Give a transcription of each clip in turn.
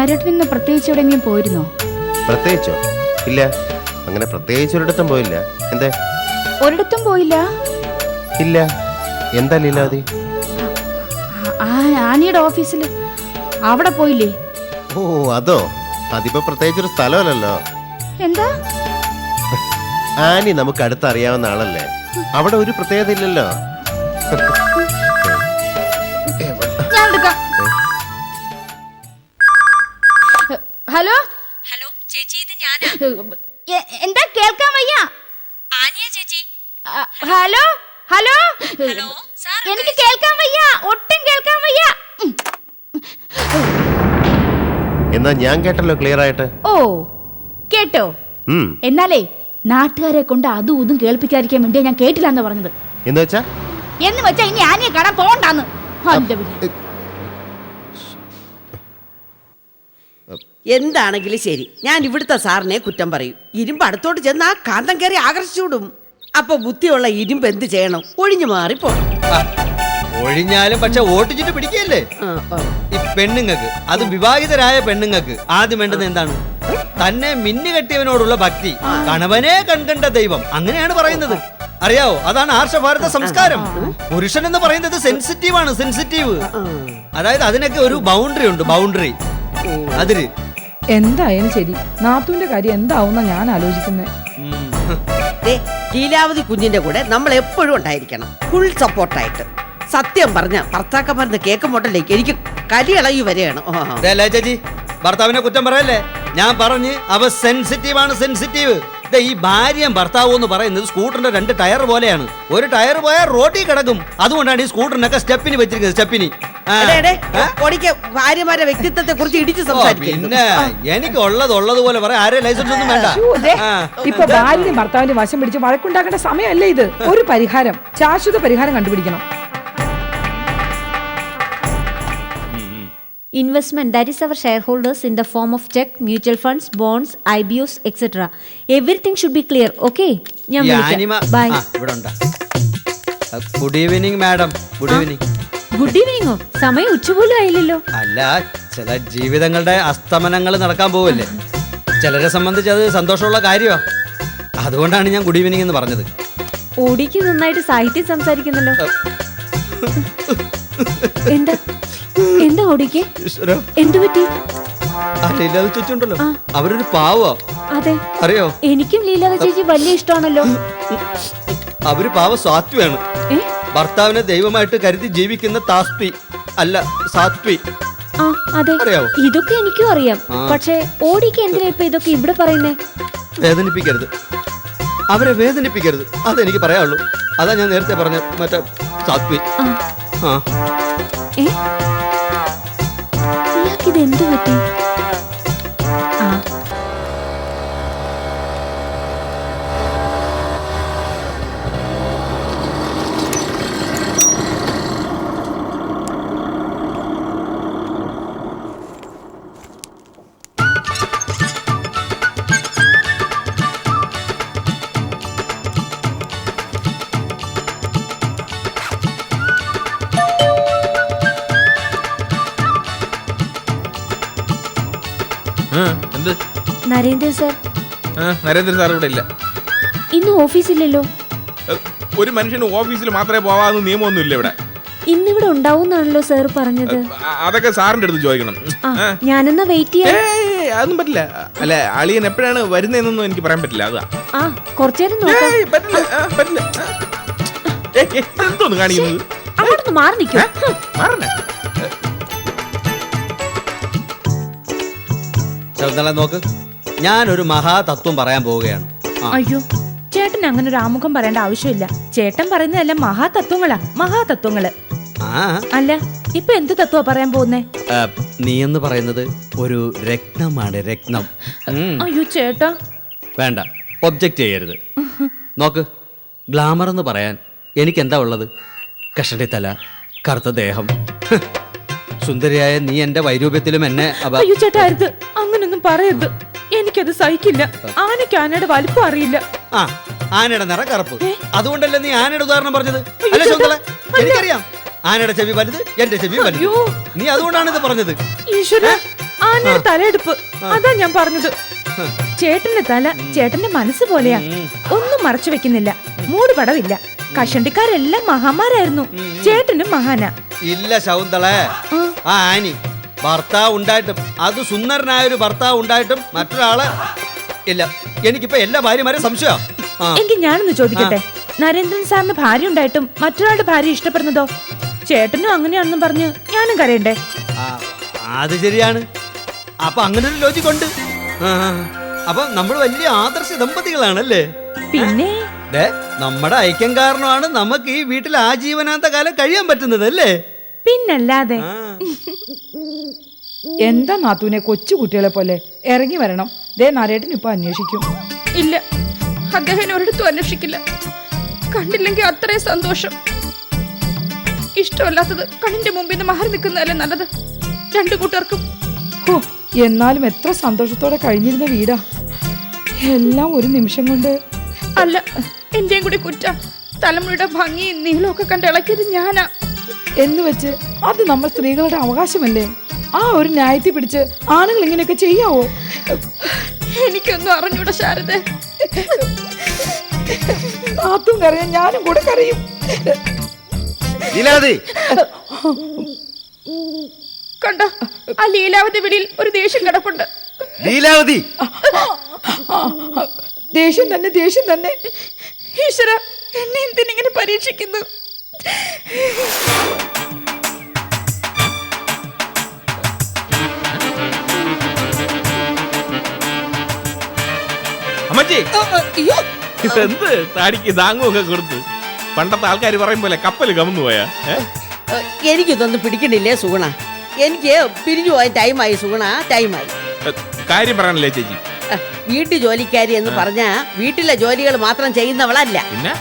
ശിങ്കാരേട്ടൻ ഇന്ന് പ്രത്യേകിച്ച് എവിടെയെങ്കിലും പോയിരുന്നോ? പ്രത്യേകിച്ചോ? ഇല്ല. അങ്ങനെ പ്രത്യേകിച്ച് ഒരിടത്തും പോയില്ല. എന്തേ? ഒരിടത്തും പോയില്ല? ഇല്ല. എന്താ ലീലാവതി? ആ ആനിയുടെ ഓഫീസിൽ അവിടെ പോയില്ലേ? ഓ അതോ? അതിപ്പോ പ്രത്യേകിച്ച് ഒരു സ്ഥലമല്ലല്ലോ. എന്താ? ആനി നമുക്ക് അടുത്തറിയാവുന്ന ആളല്ലേ? അവിടെ ഒരു പ്രത്യേകത ഇല്ലല്ലോ ഹലോ? ഹലോ ചേച്ചി ഇത് ഞാനാ. എന്താ കേൾക്കാൻ വയ്യ? ആനിയ ചേച്ചി. ഹലോ? ഹലോ? ഹലോ, സാർ എനിക്ക് കേൾക്കാൻ വയ്യ. ഒട്ടും കേൾക്കാൻ വയ്യ. എന്നാ ഞാൻ കേട്ടല്ലോ ക്ലിയർ ആയിട്ട്. ഓ കേട്ടോ? എന്നാലേ നാട്ടുകാരെ കൊണ്ട് അതും ഇതും കേൾപ്പിക്കാതിരിക്കാൻ വേണ്ടിയാ ഞാൻ കേട്ടില്ല എന്ന് പറഞ്ഞത്. എന്ന് വെച്ചാ? എന്ന് വെച്ചാ ഇനി ആനയെ കാണാൻ പോണ്ടാന്ന് അന്റെ പിന്നെ. എന്താണെങ്കിലും ശരി. ഞാൻ ഇവിടുത്തെ സാറിനെ കുറ്റം പറയും. ഇരുമ്പ് അടുത്തോട്ട് ചെന്ന് ആ കാന്തം കയറി ആകർഷിച്ചുവിടും. അപ്പൊ ബുദ്ധിയുള്ള ഇരുമ്പ് എന്ത് ചെയ്യണം? ഒഴിഞ്ഞു മാറിപ്പോ ഒഴിഞ്ഞാലും പക്ഷെ ഓട്ടിച്ചിട്ട് പിടിക്കല്ലേ ഈ പെണ്ണുങ്ങൾക്ക് അത് വിവാഹിതരായ പെണ്ണുങ്ങൾക്ക് ആദ്യം വേണ്ടത് എന്താണ്? തന്നെ മിന്നു കെട്ടിയവനോടുള്ള ഭക്തി. കണവനെ കണ്ടണ്ട ദൈവം. അങ്ങനെയാണ് പറയുന്നത്. അറിയാവോ? അതാണ് ആർഷഭാരത സംസ്കാരം. പുരുഷൻ എന്ന് പറയുന്നത് സെൻസിറ്റീവ് ആണ് സെൻസിറ്റീവ് അതായത് അതിനൊക്കെ ഒരു ബൗണ്ടറി ഉണ്ട് ബൗണ്ടറി അതിര് എന്തായാലും ശരി. നാത്തുവിന്റെ കാര്യം എന്താവുന്ന ഞാൻ ആലോചിക്കുന്നത്. ദേ, ലീലാവതി കുഞ്ഞിന്റെ കൂടെ നമ്മൾ എപ്പോഴും ഉണ്ടായിരിക്കണം. ഫുൾ സപ്പോർട്ടായിട്ട് സത്യം പറഞ്ഞ ഭർത്താക്കന്മാരുന്ന് കേൾക്കുമ്പോട്ടല്ലേ എനിക്ക് കലി ഇളകി വരെയാണ്. ദേ ലേ ചേച്ചി ഭർത്താവിനെ കുറ്റം പറയല്ലേ? ഞാൻ പറഞ്ഞ് അവ സെൻസിറ്റീവ് ആണ് സെൻസിറ്റീവ് ഈ ഭാര്യയും ഭർത്താവും എന്ന് പറയുന്നത് സ്കൂട്ടറിന്റെ രണ്ട് ടയർ പോലെയാണ്. ഒരു ടയർ പോയാൽ റോഡിൽ കിടക്കും. അതുകൊണ്ടാണ് ഈ സ്കൂട്ടറിനൊക്കെ സ്റ്റെപ്പിന് വെച്ചിരിക്കുന്നത് സ്റ്റെപ്പിന്. ഭാര്യമാരെ വ്യക്തിത്വത്തെ കുറിച്ച് ഇടിച്ച് പിന്നെ എനിക്ക് ഉള്ളത് ഉള്ളതുപോലെ പറയാം. ആരെ ലൈസൻസ് ഒന്നും വേണ്ട. ഇപ്പൊ ഭാര്യയും ഭർത്താവിന്റെ വശം പിടിച്ച് വഴക്കുണ്ടാക്കേണ്ട സമയമല്ലേ ഇത്? ഒരു പരിഹാരം. ശാശ്വത പരിഹാരം കണ്ടുപിടിക്കണം. Investment that is our shareholders in the form of check mutual funds bonds ibos etc everything should be clear okay? ഞാൻ ക്ലിയർ വിളിക്കാം. ഉണ്ട്. Good evening madam good evening good ഈവനിങ്ങോ സമയം ഉച്ചപോലും ആയില്ലല്ലോ. അല്ല ചില ജീവിതങ്ങളുടെ അസ്തമനങ്ങൾ നടക്കാൻ പോവല്ലേ? ചിലരെ സംബന്ധിച്ച് അത് സന്തോഷമുള്ള കാര്യമാണ് അതുകൊണ്ടാണ് ഞാൻ ഗുഡ് ഈവനിങ് എന്ന് പറഞ്ഞത്. ഓടിക്ക് നന്നായിട്ട് സാഹിത്യം സംസാരിക്കുന്നല്ലോ. എന്താ? എന്താ ഓടിക്കേ? എന്തു പറ്റി? ലീലാവ് ചേച്ചിയുണ്ടല്ലോ. അവരൊരു പാവോ. അതെ. അറിയോ? എനിക്കും ലീലാവ ചേച്ചി വലിയ ഇഷ്ടമാണല്ലോ. അവർ പാവ സാത്വിയാണ്. ഭർത്താവിനെ ദൈവമായിട്ട് കരുതി ജീവിക്കുന്ന താസ്പി അല്ല സാത്വി. അതെ? ഇതൊക്കെ എനിക്കും അറിയാം. പക്ഷേ ഓടിക്ക് എന്തിനാ ഇപ്പൊ ഇതൊക്കെ ഇവിടെ പറയുന്നേ? വേദനിപ്പിക്കരുത്. അവരെ വേദനിപ്പിക്കരുത്. അതെനിക്ക് പറയാനുള്ളൂ. അതാ ഞാൻ നേരത്തെ പറഞ്ഞ മറ്റേ സാത്വി. ആ. ഏ? എന്തു പറ്റി എന്ത്? നരേന്ദ്രൻ സാർ. നരേന്ദ്രൻ സാർ ഇവിടെ ഇല്ല. ഇന്ന് ഓഫീസില്ലല്ലോ. ഒരു മനുഷ്യന് ഓഫീസിൽ മാത്രമേ പോവാന്ന് നിയമമൊന്നും ഇല്ല ഇവിടെ. ഇന്നിവിടെ ഉണ്ടാവുന്നാണല്ലോ സാർ പറഞ്ഞത്. അതൊക്കെ സാറിന്റെ അടുത്ത് ചോദിക്കണം. ഞാനെന്നാ വെയിറ്റ് ചെയ്യാം? അതൊന്നും പറ്റില്ല. അല്ല അളിയൻ എപ്പോഴാണ് വരുന്നതെന്നൊന്നും എനിക്ക് പറയാൻ പറ്റില്ല അതാ. ആ കുറച്ചേരം നോക്കാം. പറ്റില്ല പറ്റില്ല. എന്തോന്ന് കാണിക്കുന്നത്? അങ്ങോട്ടൊന്ന് മാറി നിൽക്കും. മാറണേ? ശകുന്തള നോക്ക്. ഞാനൊരു മഹാതത്വം പറയാൻ പോവുകയാണ്. ആ, അയ്യോ ചേട്ടൻ അങ്ങനെ ഒരു ആമുഖം പറയേണ്ട ആവശ്യമില്ല. ചേട്ടൻ പറയുന്നതെല്ലാം മഹാതത്വങ്ങളാ മഹാതത്വങ്ങൾ. ആ. അല്ല ഇപ്പൊ എന്ത് തത്വ പറയാൻ പോകുന്നേ? നീ എന്ന് പറയുന്നത് ഒരു രക്തമാണ് രക്തം. ഉം. അയ്യോ ചേട്ടാ. വേണ്ട ഒബ്ജക്റ്റ് ചെയ്യരുത്. നോക്ക് ഗ്ലാമർ എന്ന് പറയാൻ എനിക്ക് എന്താ ഉള്ളത്? കഷണ്ടി തല കറുത്ത ദേഹം. ഹ്. സുന്ദരിയായ നീ എന്റെ വൈരൂപ്യത്തിലും എന്നെ അപ അയ്യോ ചേട്ടാ അരുത്. അങ്ങനൊന്നും പറയരുത്. എനിക്കത് സഹിക്കില്ല. ആനയ്ക്ക് ആനയുടെ വലിപ്പം അറിയില്ല. ആ ആനയുടെ നിറ കറുപ്പ്. അതുകൊണ്ടല്ലേ നീ ആനയുടെ ഉദാഹരണം പറഞ്ഞത്? അല്ല എനിക്കറിയാം. ആനയുടെ ചെവി വലുത് എന്റെ ചെവി വലുത്. നീ അതുകൊണ്ടാണ് ഇത് പറഞ്ഞത്. ഈശ്വര ആനയുടെ തലയെടുപ്പ്. അതാ ഞാൻ പറഞ്ഞത്. ചേട്ടന്റെ തല ചേട്ടന്റെ മനസ്സ് പോലെയാ. ഒന്നും മറച്ചു വെക്കുന്നില്ല. മൂട് പടവില്ല. കഷണ്ടിക്കാരെല്ലാം മഹാമാരായിരുന്നു ചേട്ടനും മഹാനാ. ഇല്ല ശൗന്തളെ. ആ ആനി. ഭർത്താവ് ഉണ്ടായിട്ടും അത് സുന്ദരനായ ഒരു ഭർത്താവ് ഉണ്ടായിട്ടും മറ്റൊരാൾ ഇല്ല. എനിക്കിപ്പോ എല്ലാ ഭാര്യമാരും സംശയം. എങ്കിൽ ഞാനൊന്ന് ചോദിക്കട്ടെ? നരേന്ദ്രൻ സാറിന് ഭാര്യ ഉണ്ടായിട്ടും മറ്റൊരാളുടെ ഭാര്യ ഇഷ്ടപ്പെടുന്നതോ? ചേട്ടനും അങ്ങനെയാണെന്നും പറഞ്ഞ് ഞാനും കരയണ്ടേ? അത് ശരിയാണ്. അപ്പൊ അങ്ങനെ ഒരു ലോജിക് ഉണ്ട്. അപ്പൊ നമ്മൾ വലിയ ആദർശ ദമ്പതികളാണല്ലേ? പിന്നെ? നമ്മുടെ ഐക്യം കാരണമാണ് നമുക്ക് ഈ വീട്ടിൽ ആജീവനാന്ത കാലം കഴിയാൻ പറ്റുന്നത് അല്ലേ പിന്നല്ലാതെ. എന്താ നാത്തൂനെ കൊച്ചു കുട്ടികളെ പോലെ? ഇറങ്ങി വരണം. ദേ നാരേട്ടൻ ഇപ്പൊ അന്വേഷിക്കും. ഇല്ല. അദ്ദേഹം ഒരിടത്തും അന്വേഷിക്കില്ല. കണ്ടില്ലെങ്കിൽ അത്രയും സന്തോഷം. ഇഷ്ടമല്ലാത്തത് കണ്ണിന്റെ മുമ്പിൽ നിന്ന് മാറി നിൽക്കുന്നതല്ലേ നല്ലത്? രണ്ടു കൂട്ടർക്കും. ഓ എന്നാലും എത്ര സന്തോഷത്തോടെ കഴിഞ്ഞിരുന്ന വീടാ. എല്ലാം ഒരു നിമിഷം കൊണ്ട്. അല്ല എന്റെയും കൂടി കുറ്റ. തലമുറയുടെ ഭംഗിയും നീളമൊക്കെ കണ്ട് ഇളക്കിയത് ഞാനാ. എന്ന് വെച്ച് അത് നമ്മൾ സ്ത്രീകളുടെ അവകാശമല്ലേ? ആ ഒരു ന്യായത്തിൽ പിടിച്ച് ആണുങ്ങൾ ഇങ്ങനെയൊക്കെ ചെയ്യാവോ? എനിക്കൊന്നും അറിഞ്ഞൂടെ ശാരദ. നാത്തും കറിയാൻ ഞാനും കൂടെ കറിയും ലീലാവതി. കണ്ട? ആ ലീലാവതി വിളിയിൽ ഒരു ദേഷ്യം കിടപ്പുണ്ട്. ലീലാവതി. ദേഷ്യം തന്നെ ദേഷ്യം തന്നെ. ഈശ്വര എന്നെ എന്തിനിങ്ങനെ പരീക്ഷിക്കുന്നു? അമ്മച്ചി. അയ്യോ. ഇതെന്ത് താടിക്ക് താങ്ങുമൊക്കെ കൊടുത്ത്? പണ്ടത്തെ ആൾക്കാർ പറയും പോലെ കപ്പൽ കമന്നു പോയാ എനിക്കിതൊന്നും പിടിക്കണില്ലേ സുഗുണ? എനിക്ക് പിരിഞ്ഞു പോയ ടൈമായി സുഗുണ ടൈമായി. കാര്യം പറയണല്ലേ ചേച്ചി? വീട്ടു ജോലിക്കാരി എന്ന് പറഞ്ഞാ വീട്ടിലെ ജോലികൾ മാത്രം ചെയ്യുന്നവളല്ല. പിന്നെ?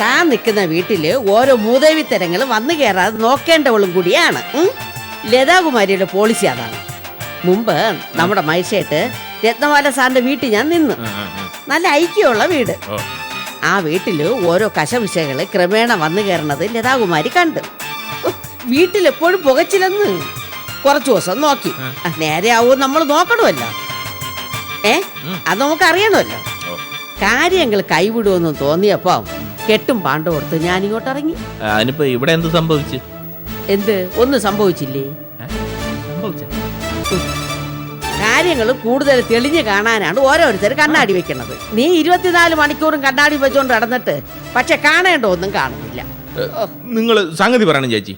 താൻ നിൽക്കുന്ന വീട്ടിൽ ഓരോ മൂതേവിത്തരങ്ങളും വന്നു കയറാതെ നോക്കേണ്ടവളും കൂടിയാണ്. ഉം? ലതാകുമാരിയുടെ പോളിസി അതാണ്. മുമ്പ് നമ്മുടെ മൈസേട്ട് രത്നമാല സാറിന്റെ വീട്ടിൽ ഞാൻ നിന്നു. നല്ല ഐക്യമുള്ള വീട്. ഓ. ആ വീട്ടിൽ ഓരോ കശവിശകൾ ക്രമേണ വന്നു കയറണത് ലതാകുമാരി കണ്ടു. ഉഹ്, വീട്ടിലെപ്പോഴും പുകച്ചില്ലെന്ന് കുറച്ചു ദിവസം നോക്കി. ആ, നേരെ ആവും നമ്മൾ നോക്കണമല്ലോ. ഏ? അത് നമുക്ക് അറിയണമല്ലോ കാര്യങ്ങൾ കൈവിടുമെന്ന് തോന്നിയപ്പോ കെട്ടും പാണ്ടും കൊടുത്ത് ഞാൻ ഇങ്ങോട്ട് ഇറങ്ങി അതിനിപ്പോ ഇവിടെ എന്ത് സംഭവിച്ചു? എന്ത്? ഒന്നും സംഭവിച്ചില്ലേ? സംഭവിച്ച? കാര്യങ്ങൾ കൂടുതൽ തെളിഞ്ഞു കാണാനാണ് ഓരോരുത്തർ കണ്ണാടി വെക്കുന്നത് നീ ഇരുപത്തിനാല് മണിക്കൂറും കണ്ണാടി വെച്ചോണ്ട് നടന്നിട്ട് പക്ഷെ കാണേണ്ട ഒന്നും കാണുന്നില്ല. നിങ്ങൾ സംഗതി പറയണം ചേച്ചി.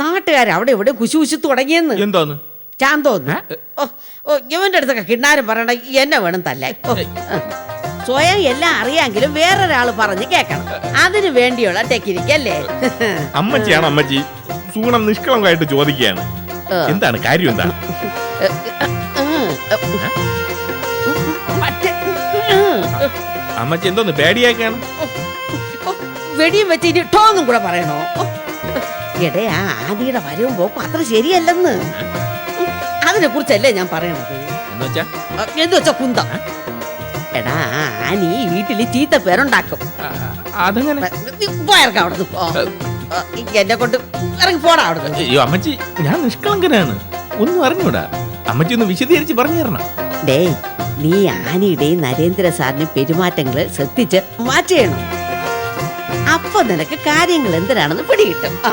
നാട്ടുകാർ അവിടെ ഇവിടെ കുശു തുടങ്ങിയെന്ന്. എന്തോന്ന്? ചാന്തോന്ന്. ഓ ഇവന്റെ അടുത്തൊക്കെ കിണ്ണാരം പറയണ എന്നെ വേണം തല്ല. സ്വയം എല്ലാം അറിയാമെങ്കിലും വേറൊരാൾ പറഞ്ഞു കേൾക്കണം അതിനു വേണ്ടിയുള്ള ടെക്നിക്ക് അല്ലേ അമ്മച്ചിയാണ് അമ്മച്ചി. സൂണം നിഷ്കളങ്കമായിട്ട് ചോദിക്കുകയാണ്. എന്താണ് കാര്യം എന്താ? അമ്മച്ചി എന്തോന്ന് പേടിയാക്കാണ് വെടിയും വെച്ച് ഇനി ടോന്നും കൂടെ പറയണോ? എടയാ എടേ ആ ആദിയുടെ വരവും പോക്കും അത്ര ശരിയല്ലെന്ന്. അതിനെ കുറിച്ചല്ലേ ഞാൻ പറയണത്? എന്ന് വെച്ചാ? ആ, എന്ന് വെച്ചാ കുന്തം എടാ ആനി ഈ വീട്ടിൽ ചീത്ത പേരുണ്ടാക്കും. അതങ്ങനെ? പോയർക്ക അവിടെ എന്നെ കൊണ്ട് ഇറങ്ങി പോടാ അവിടെ അയ്യോ അമ്മച്ചി ഞാൻ നിഷ്കളങ്കനാണ്. ഒന്നും അറിഞ്ഞൂടാ. അമ്മച്ചി ഒന്ന് വിശദീകരിച്ച് പറഞ്ഞു തരണം. ഡേ നീ ആനയുടെയും നരേന്ദ്ര സാറിന്റെ പെരുമാറ്റങ്ങൾ ശ്രദ്ധിച്ച് മാറ്റണം അപ്പൊ നിനക്ക് കാര്യങ്ങൾ എന്തിനാണെന്ന് പിടികിട്ടും ആ.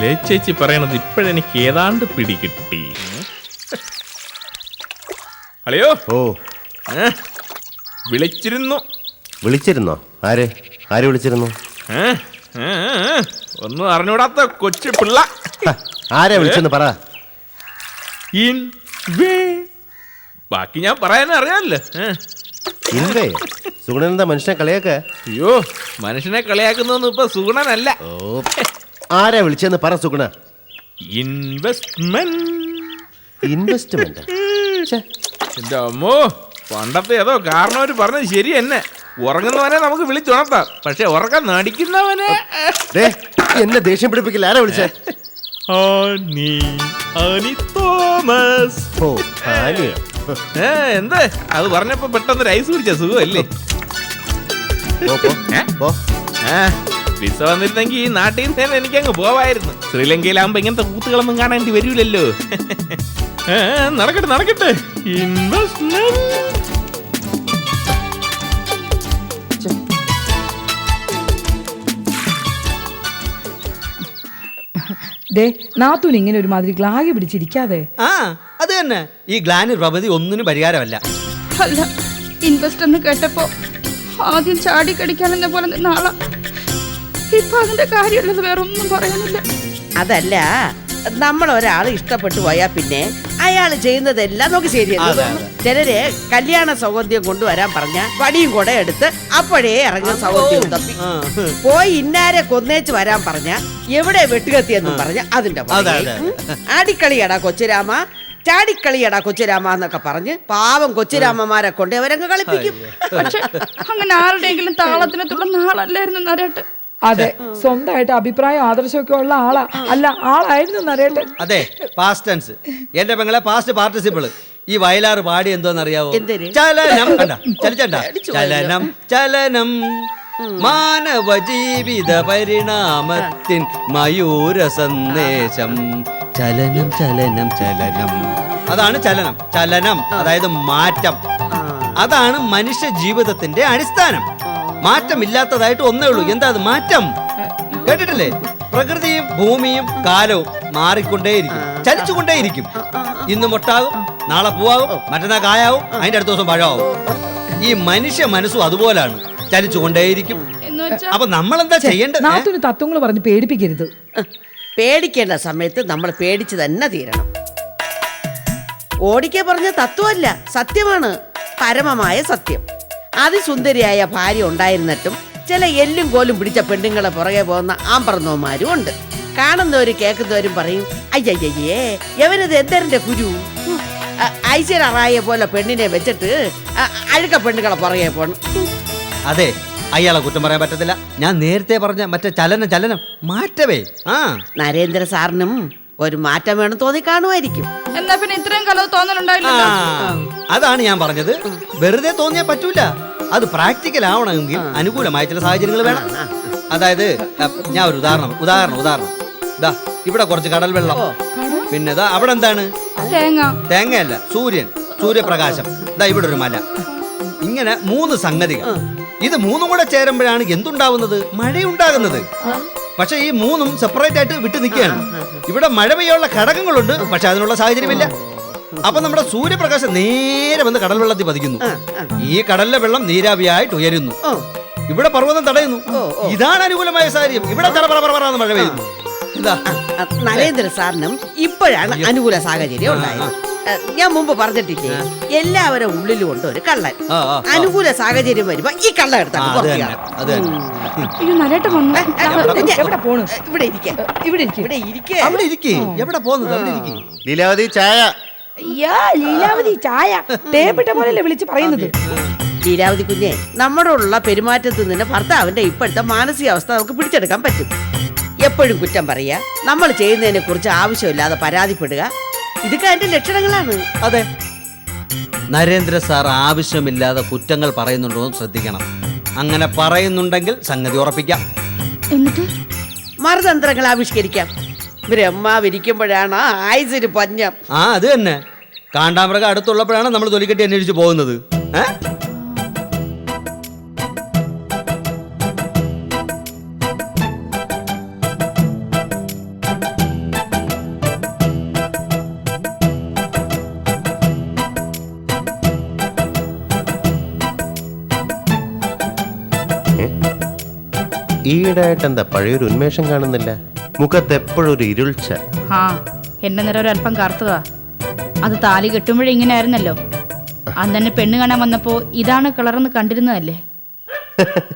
ലേ ചേച്ചി പറയണത് ഇപ്പോഴെനിക്ക് ഏതാണ്ട് പിടികിട്ടി ഹലോ? ഓ? വിളിച്ചിരുന്നു. വിളിച്ചിരുന്നോ? ആര്? ആര് വിളിച്ചിരുന്നു? ഏ? ഏ, ഏ, ഒന്നും അറിഞ്ഞൂടാത്ത കൊച്ചു പിള്ള. ആരെ ആരാ വിളിച്ചെന്ന് പറ. ഇൻ വേ. ബാക്കി ഞാൻ പറയാൻ അറിയാമല്ലോ ഏ. എന്താ സുഗുണനെന്താ മനുഷ്യനെ കളിയാക്ക? അയ്യോ മനുഷ്യനെ കളിയാക്കുന്നൊന്നും ഇപ്പൊ സുഗുണനല്ല. ഓ ആരാ വിളിച്ചെന്ന് പറ സുഗുണ. ഇൻവെസ്റ്റ്മെന്റ്. ഇൻവെസ്റ്റ്മെന്റ്? എന്റെ അമ്മോ പണ്ടത്തെ ഏതോ കാരണം അവർ പറഞ്ഞത് ശരി എന്നെ. ഉറങ്ങുന്നവനെ നമുക്ക് വിളിച്ചുണർത്താം. പക്ഷെ ഉറക്കം നടിക്കുന്നവനെ. ദേ, എന്നെ ദേഷ്യം പിടിപ്പിക്കില്ല. ആരാ വിളിച്ചേ? ആനി ആനി തോമസ്. ഓ ആനിയോ ഏ എന്ത്? അത് പറഞ്ഞപ്പോ പെട്ടെന്ന് ഒരു ഐസ് കുടിച്ച സുഖമല്ലേ? പോ, പോ. ഏ? പോ. ആ വിസ വന്നിരുന്നെങ്കിൽ ഈ നാട്ടിൽ നിന്ന് തന്നെ എനിക്കങ്ങ് പോവായിരുന്നു. ശ്രീലങ്കയിലാകുമ്പോ ഇങ്ങനത്തെ കൂത്തുകളൊന്നും കാണേണ്ടി വരൂലല്ലോ. നടക്കട്ടെ നടക്കട്ടെ. ഇൻവെസ്റ്റ്മെന്റ് ദേ നാത്തൂൻ ഇങ്ങനെ ഒരുമാതിരി ഗ്ലാഗി പിടിച്ചിരിക്കാതെ. ആ അത് തന്നെ. ഈ ഗ്ലാനി പ്രപതി ഒന്നിനും പരിഹാരമല്ല. അല്ല ഇൻവെസ്റ്റ് എന്ന് കേട്ടപ്പോ ആദ്യം ചാടി കടിക്കാനെന്ന പോലെ നിന്ന ആളാ. ഇപ്പൊ അതിന്റെ കാര്യമുള്ളത് വേറെ ഒന്നും പറയാനില്ല. അതല്ല നമ്മൾ ഒരാൾ ഇഷ്ടപ്പെട്ടു പോയാ പിന്നെ അയാൾ ചെയ്യുന്നതെല്ലാം നമുക്ക് ശരിയല്ല? അതെ, അതെ. ചിലര് കല്യാണ സൗകര്യം കൊണ്ടുവരാൻ പറഞ്ഞ വടിയും കൂടെ എടുത്ത് അപ്പോഴേ ഇറങ്ങുന്ന സൗകര്യം തപ്പി. പോയി ഇന്നാരെ കൊന്നേച്ച് വരാൻ പറഞ്ഞ എവിടെ വെട്ടുകത്തിയെന്നും പറഞ്ഞ അതിന്റെ അടിക്കളിയടാ. ആടിക്കളിയടാ കൊച്ചുരാമ. ചാടിക്കളിയടാ കൊച്ചുരാമ എന്നൊക്കെ പറഞ്ഞ് പാവം കൊച്ചുരാമമാരെ കൊണ്ട് അവരങ്ങ് കളിപ്പിക്കും. പക്ഷെ അങ്ങനെ ആരുടെയെങ്കിലും താളത്തിനെ തുടർന്ന് ആളല്ലായിരുന്നു നരേട്ട്. അതെ. സ്വന്തമായിട്ട് അഭിപ്രായം ആദർശമൊക്കെ ഉള്ള ആളാ. അല്ല ആളായിരുന്നു അറിയട്ടെ അതെ പാസ്റ്റ് ടെൻസ് എന്റെ പെങ്ങളെ പാസ്റ്റ് പാർട്ടിസിപ്പിൾ ഈ വയലാർ പാടി എന്തോന്ന് അറിയാവോ ചലനം. കണ്ട ചലിച്ചണ്ട. ചലനം ചലനം. മാനവ ജീവിത പരിണാമത്തിൻ മയൂര സന്ദേശം. ചലനം ചലനം ചലനം. അതാണ് ചലനം. ചലനം അതായത് മാറ്റം. അതാണ് മനുഷ്യ ജീവിതത്തിന്റെ അടിസ്ഥാനം. മാറ്റമില്ലാത്തതായിട്ട് ഒന്നേ ഉള്ളൂ. എന്താ അത് മാറ്റം? കേട്ടിട്ടില്ലേ? പ്രകൃതിയും ഭൂമിയും കാലവും മാറിക്കൊണ്ടേയിരിക്കും. ചലിച്ചുകൊണ്ടേയിരിക്കും. ഇന്ന് മുട്ടാകും നാളെ പൂവാകും മറ്റന്നാൾ കായാവും അതിന്റെ അടുത്ത ദിവസം പഴമാവും. ഈ മനുഷ്യ മനസ്സും അതുപോലാണ്. ചലിച്ചുകൊണ്ടേയിരിക്കും. അപ്പൊ നമ്മൾ എന്താ ചെയ്യേണ്ടത് തത്വങ്ങൾ പറഞ്ഞ് പേടിപ്പിക്കരുത്. പേടിക്കേണ്ട സമയത്ത് നമ്മൾ പേടിച്ച് തന്നെ തീരണം. ഓടിക്കെ പറഞ്ഞ തത്വമല്ല സത്യമാണ്. പരമമായ സത്യം. അതിസുന്ദരിയായ ഭാര്യ ഉണ്ടായിരുന്നിട്ടും ചില എല്ലും കോലും പിടിച്ച പെണ്ണുങ്ങളെ പുറകെ പോകുന്ന ആമ്പറന്നോമാരും ഉണ്ട്. കാണുന്നവരും കേൾക്കുന്നവരും പറയും അയ്യയ്യേ എവനത് എന്തരന്റെ കുരു? ഐശ്വര്യറായ പോലെ പെണ്ണിനെ വെച്ചിട്ട് അഴുക്ക പെണ്ണുങ്ങളെ പുറകെ പോകണം അതെ അയാളെ കുറ്റം പറയാൻ പറ്റത്തില്ല. ഞാൻ നേരത്തെ പറഞ്ഞ മറ്റേ ചലനം ചലനം മാറ്റവേ. ആ. നരേന്ദ്ര സാറിനും ഒരു മാറ്റം വേണം തോന്നി കാണുമായിരിക്കും. എന്നാ പിന്നെ ഇത്രയും കാലം തോന്നലുണ്ടായില്ല അതാണ് ഞാൻ പറഞ്ഞത്. വെറുതെ തോന്നിയാ പറ്റൂല. അത് പ്രാക്ടിക്കൽ ആവണമെങ്കിൽ അനുകൂലമായ ചില സാഹചര്യങ്ങൾ വേണം. അതായത് ഞാൻ ഒരു ഉദാഹരണം ഉദാഹരണം ഉദാഹരണം. ഇതാ ഇവിടെ കുറച്ച് കടൽ വെള്ളം. പിന്നെ അവിടെ എന്താണ്? തേങ്ങ. തേങ്ങയല്ല സൂര്യൻ സൂര്യപ്രകാശം. ഇതാ ഇവിടെ ഒരു മല. ഇങ്ങനെ മൂന്ന് സംഗതികൾ. ഇത് മൂന്നും കൂടെ ചേരുമ്പോഴാണ് എന്തുണ്ടാവുന്നത്? മഴയുണ്ടാകുന്നത്. പക്ഷെ ഈ മൂന്നും സെപ്പറേറ്റ് ആയിട്ട് വിട്ടു നിൽക്കുകയാണ്. ഇവിടെ മഴ പെയ്യാനുള്ള ഘടകങ്ങളുണ്ട് പക്ഷെ അതിനുള്ള സാഹചര്യമില്ല. അപ്പൊ നമ്മുടെ സൂര്യപ്രകാശം നേരെ വന്ന് കടൽ വെള്ളത്തിൽ പതിക്കുന്നു ഈ കടലിലെ വെള്ളം നീരാവിയായിട്ട് ഉയരുന്നു. ഓ. ഇവിടെ പർവതം തടയുന്നു. ഇതാണ് അനുകൂലമായ സാഹചര്യം. ഇവിടെ ചറ പറ പറ പറ എന്ന് മഴ പെയ്യുന്നു നരേന്ദ്ര സാറിനും ഇപ്പോഴാണ് അനുകൂല സാഹചര്യം ഉണ്ടായത്. ഞാൻ മുമ്പ് പറഞ്ഞിട്ടില്ലേ? എല്ലാവരും ഉള്ളിലും ഉണ്ട് ഒരു കള്ളൻ. അനുകൂല സാഹചര്യം വരുമ്പോ ഈ കള്ളൻ എടുത്താണ് ഇവിടെ ഇരിക്കേ. ഇവിടെ ഇരിക്കേ. ഇവിടെ ഇരിക്ക. അവിടെ ഇരിക്കേ. എവിടെ പോകുന്നത്? അവിടെ ഇരിക്കേ. ലീലാവതി ചായ. അയ്യാ ലീലാവതി ചായ. തേപ്പിട്ട പോലെയല്ലേ വിളിച്ച് പറയുന്നത്? ലീലാവതി കുഞ്ഞെ നമ്മളുള്ള പെരുമാറ്റത്തിൽ നിന്ന് ഭർത്താവിന്റെ ഇപ്പോഴത്തെ മാനസികാവസ്ഥ നമുക്ക് പിടിച്ചെടുക്കാൻ പറ്റും. എപ്പോഴും കുറ്റം പറയുക നമ്മൾ ചെയ്യുന്നതിനെ കുറിച്ച് ആവശ്യമില്ലാതെ പരാതിപ്പെടുക. ഇതൊക്കെ അതിന്റെ ലക്ഷണങ്ങളാണ്. അതെ. നരേന്ദ്ര സാർ ആവശ്യമില്ലാതെ കുറ്റങ്ങൾ പറയുന്നുണ്ടോ എന്ന് ശ്രദ്ധിക്കണം. അങ്ങനെ പറയുന്നുണ്ടെങ്കിൽ സംഗതി ഉറപ്പിക്കാം. എന്നിട്ട്? മറുതന്ത്രങ്ങൾ ആവിഷ്കരിക്കാം. ബ്രഹ്മാവിരിക്കുമ്പോഴാണ് ആയുസിന് പഞ്ഞം. ആ അത് തന്നെ. കാണ്ടാമൃഗം അടുത്തുള്ളപ്പോഴാണ് നമ്മൾ തൊലിക്കെട്ടി അന്വേഷിച്ച് പോകുന്നത്. ഏ? ഈയിടെയായിട്ട് എന്താ പഴയൊരു ഉന്മേഷം കാണുന്നില്ല? മുഖത്ത് എപ്പോഴും ഒരു ഇരുൾച്ച. ആ എന്റെ നേരം ഒരല്പം കറുത്തുക കറുത്തതാ അത് താലി കെട്ടുമ്പോഴേ ഇങ്ങനെ ആയിരുന്നല്ലോ അന്ന് തന്നെ പെണ്ണ് കാണാൻ വന്നപ്പോ ഇതാണ് കളർന്ന് കണ്ടിരുന്നതല്ലേ?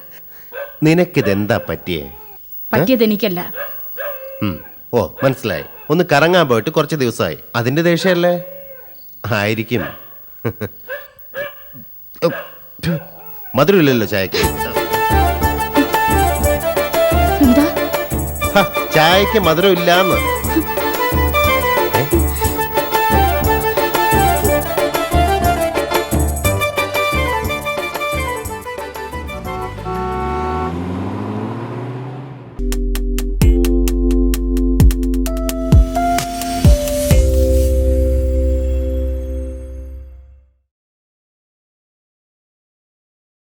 നിനക്കിതെന്താ പറ്റിയേ? പറ്റിയത് എനിക്കല്ല. ഉം. ഓ മനസ്സിലായി. ഒന്ന് കറങ്ങാൻ പോയിട്ട് കുറച്ച് ദിവസമായി. അതിന്റെ ദേഷ്യല്ലേ ആയിരിക്കും. മധുരമില്ലല്ലോ ചായക്ക്. ചായക്ക് മധുരം ഇല്ലാന്ന്